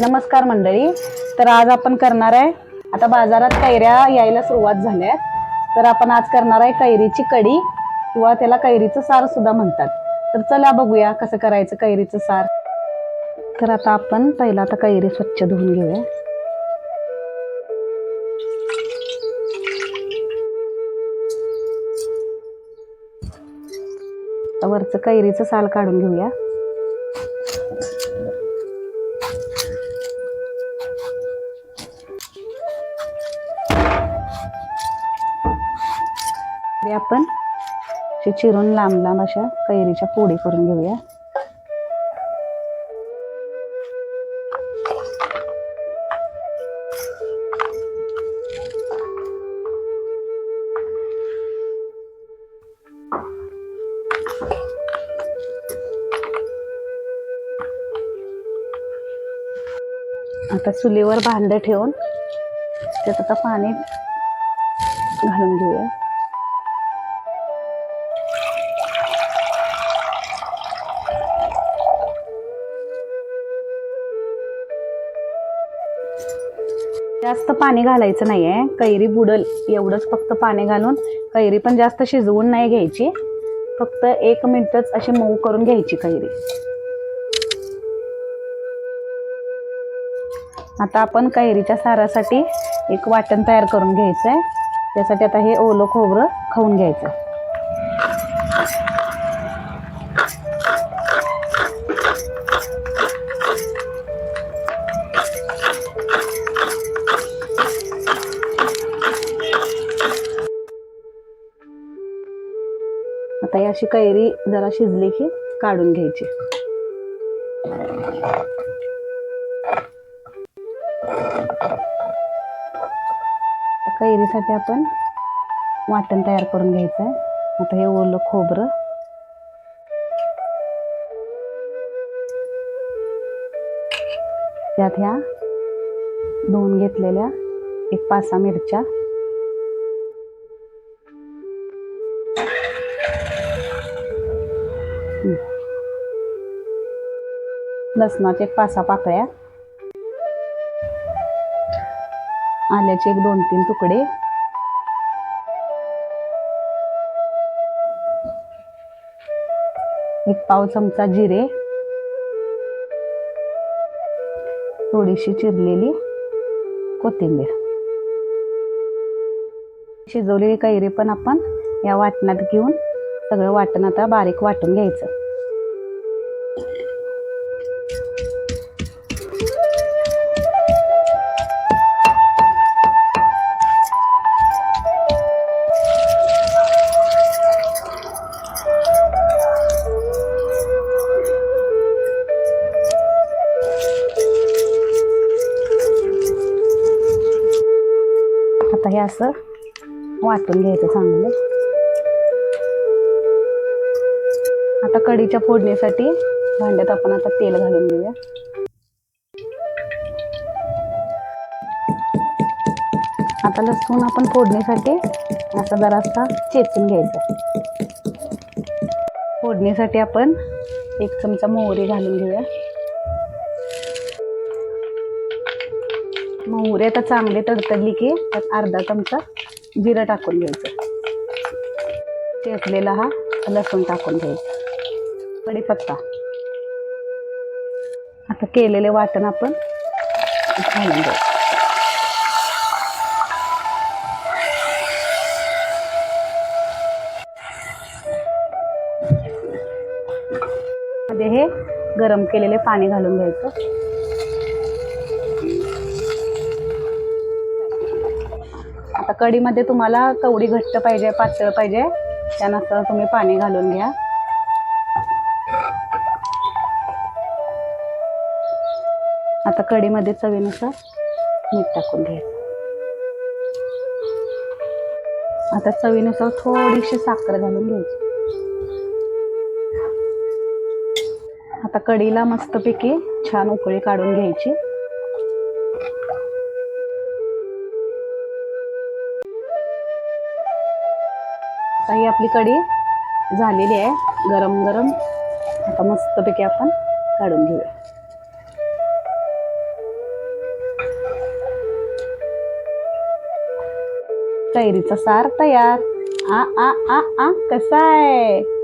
नमस्कार मंडळी. तर आज आपण करणार आहे आता बाजारात कैऱ्या यायला सुरुवात झाल्या तर आपण आज करणार आहे कैरीची कढी किंवा त्याला कैरीचं सार सुद्धा म्हणतात. तर चला बघूया कसं करायचं कैरीचं सार. तर आता आपण पहिला आता कैरी स्वच्छ धुवून घेऊया. वरचं कैरीचं साल काढून घेऊया. आपण अशी चिरून लांब लांब अशा कैरीच्या पोडी करून घेऊया. आता चुलीवर भांड ठेवून त्यात आता पाणी घालून घेऊया. जास्त पाणी घालायचं नाही आहे कैरी बुडल एवढंच फक्त पाणी घालून कैरी पण जास्त शिजवून नाही घ्यायची. फक्त एक मिनटच अशी मऊ करून घ्यायची कैरी. आता आपण कैरीच्या सारासाठी एक वाटण तयार करून घ्यायचं आहे त्यासाठी आता हे ओलं खोबरं खाऊन घ्यायचं. आता ही अशी कैरी जरा शिजली की काढून घ्यायची. कैरीसाठी आपण वाटण तयार करून घ्यायचं आहे आता हे ओलं खोबरं. त्यात ह्या धुवून घेतलेल्या एक पाच सहा मिरच्या लसणाचे एक पाच सहा पाकळ्या. आल्याचे एक दोन तीन तुकडे. एक पाव चमचा जिरे. थोडीशी चिरलेली कोथिंबीर. शिजवलेली कैरी पण आपण या वाटणात घेऊन सगळं वाटण आता बारीक वाटून घ्यायचं. आता हे असं वाटून घ्यायचं चांगलं. आता कढीच्या फोडणीसाठी भांड्यात आपण आता तेल घालून घेऊया. आता लसूण आपण फोडणीसाठी असा जरासा चेचून घ्यायचा. फोडणीसाठी आपण एक चमचा मोहरी घालून घेऊया. मोहरी आता चांगली तडतडली की त्यात अर्धा चमचा जिरं टाकून घ्यायचं. चेचलेला हा लसूण टाकून घ्यायचा. कढीपत्ता आता केलेले वाटण आपण घालून घ्यायचं मध्ये हे गरम केलेले पाणी घालून घ्यायचं. आता कढीमध्ये तुम्हाला कवडी घट्ट पाहिजे पातळ पाहिजे त्यानुसार तुम्ही पाणी घालून घ्या. आता कढीमध्ये चवीनुसार मीठ टाकून घ्यायचं. आता चवीनुसार थोडीशी साखर घालून घ्यायची. आता कढीला मस्तपैकी छान उकळी काढून घ्यायची. आता ही आपली कढी झालेली आहे. गरम गरम आता मस्तपैकी आपण काढून घेऊया. कैरीचा सार तयार. आ आ आ आ कसा आहे?